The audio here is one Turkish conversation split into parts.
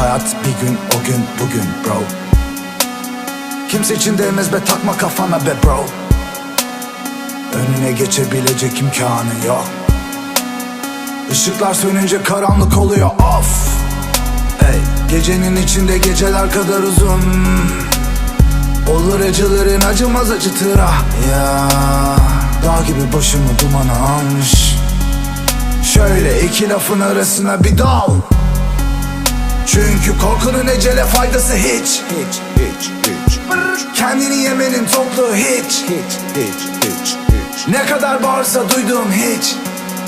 Hayat bir gün o gün bugün bro. Kimse için değmez be takma kafana be bro. Önüne geçebilecek imkanı yok. Işıklar sönünce karanlık oluyor of! Ey, Gecenin içinde geceler kadar uzun. Olur acıların acımaz acıtır ah ya Dağ gibi başımı dumana almış. Şöyle iki lafın arasına bir dal Çünkü korkunun ecele faydası hiç. Hiç, hiç, hiç, Kendini yemenin toplu hiç. Hiç, hiç, hiç, hiç. Ne kadar bağırsa duyduğum hiç.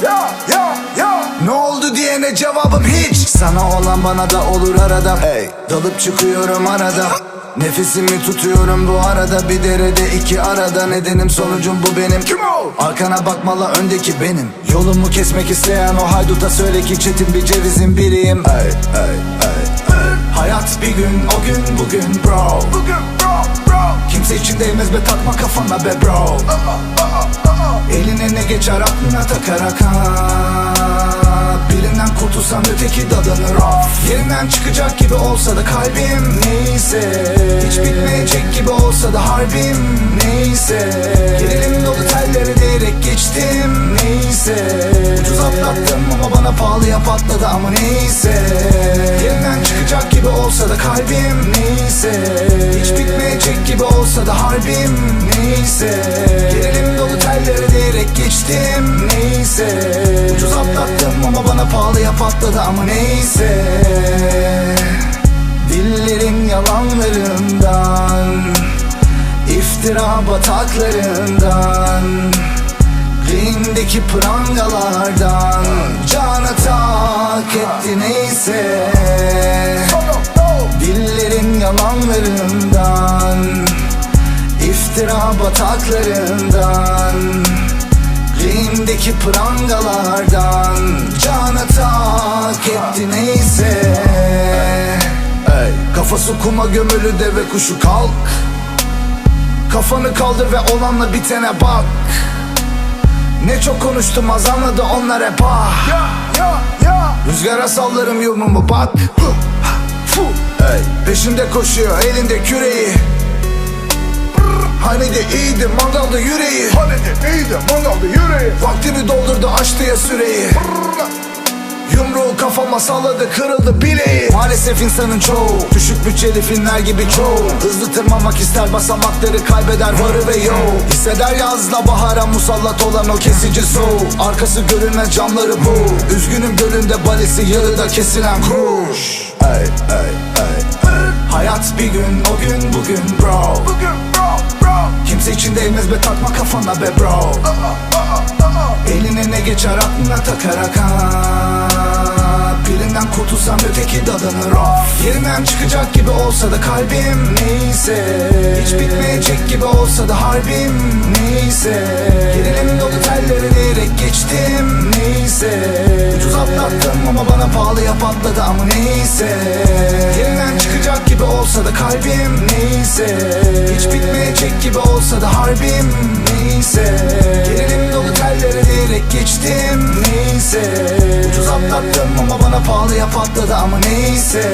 Ya ya ya. Ne oldu diyene cevabım hiç. Sana olan bana da olur arada. Hey. Dalıp çıkıyorum arada Nefesimi tutuyorum bu arada Bir derede iki arada. Nedenim sonucum bu benim. Kim o? Arkana bakmalı öndeki benim. Yolumu kesmek isteyen o hayduta söyle ki Çetin bir cevizin biriyim. Hey, hey, hey, hey. Hayat bir gün o gün bugün bro. Bugün bro bro. Kimse için değmez be takma kafana be bro. Eline ne geçer aklına takarak ha kurtulsam öteki dadanır of Yerinden çıkacak gibi olsa da kalbim neyse. Hiç bitmeyecek gibi olsa da harbim neyse. Gerilim dolu telleri diyerek geçtim neyse. Ucuz atlattım ama bana pahalıya patladı ama neyse. Yerinden çıkacak gibi olsa da kalbim neyse. Hiç bitmeyecek gibi olsa da harbim neyse. Gerilim dolu telleri diyerek geçtim neyse pahalıya patladı ama neyse. Dillerin yalanlarından iftira bataklarından Green'deki prangalardan Cana tak etti neyse. Dillerin yalanlarından iftira bataklarından Green'deki prangalardan Cana tak etti neyse. Ey, Kafası kuma gömülü deve kuşu kalk. Kafanı kaldır ve olanla bitene bak. Ne çok konuştum az anladı onlar hep ah Rüzgara sallarım yumumu bak. Ey, Peşinde koşuyor elinde küreği Hani de iyiydi mangalda yüreği. Hani de iyiydi mangalda yüreği. Vaktimi doldurdu açtı ya süreyi. Yumruğu kafama salladı kırıldı bileği. Maalesef insanın çoğu Düşük bütçeli filmler gibi çoğu. Hızlı tırmanmak ister basamakları kaybeder varı ve yo Hisseder yazla bahara musallat olan o kesici soğuk Arkası görünmez camları bu. Üzgünüm gölünde balesi yarıda kesilen kuş. Ey ey ey Hayat bir gün o gün bugün bro. Bugün. Kimse için değmez be takma kafana be bro. Eline ne geçer aklına takarak ha Birinden kurtulsam öteki dadanır of Yerinden çıkacak gibi olsa da kalbim neyse. Hiç bitmeyecek gibi olsa da harbim neyse. Gerilim dolu telleri diyerek geçtim neyse. Ucuz atlattım ama bana pahalıya patladı ama neyse. gibi olsa da kalbim neyse Hiç bitmeyecek gibi olsa da harbim neyse Gerilim dolu telleri diyerek geçtim neyse Ucuz atlattım ama bana pahalıya patladı ama neyse.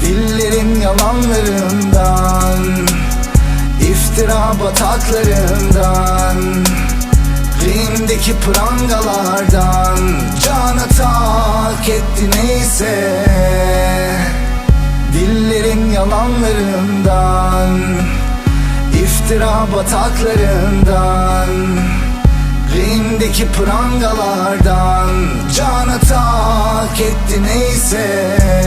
Dillerin yalanlarından iftira bataklarından Green'deki prangalardan Cana tak etti neyse Dillerin yalanlarından iftira bataklarından Green'deki prangalardan Cana tak etti neyse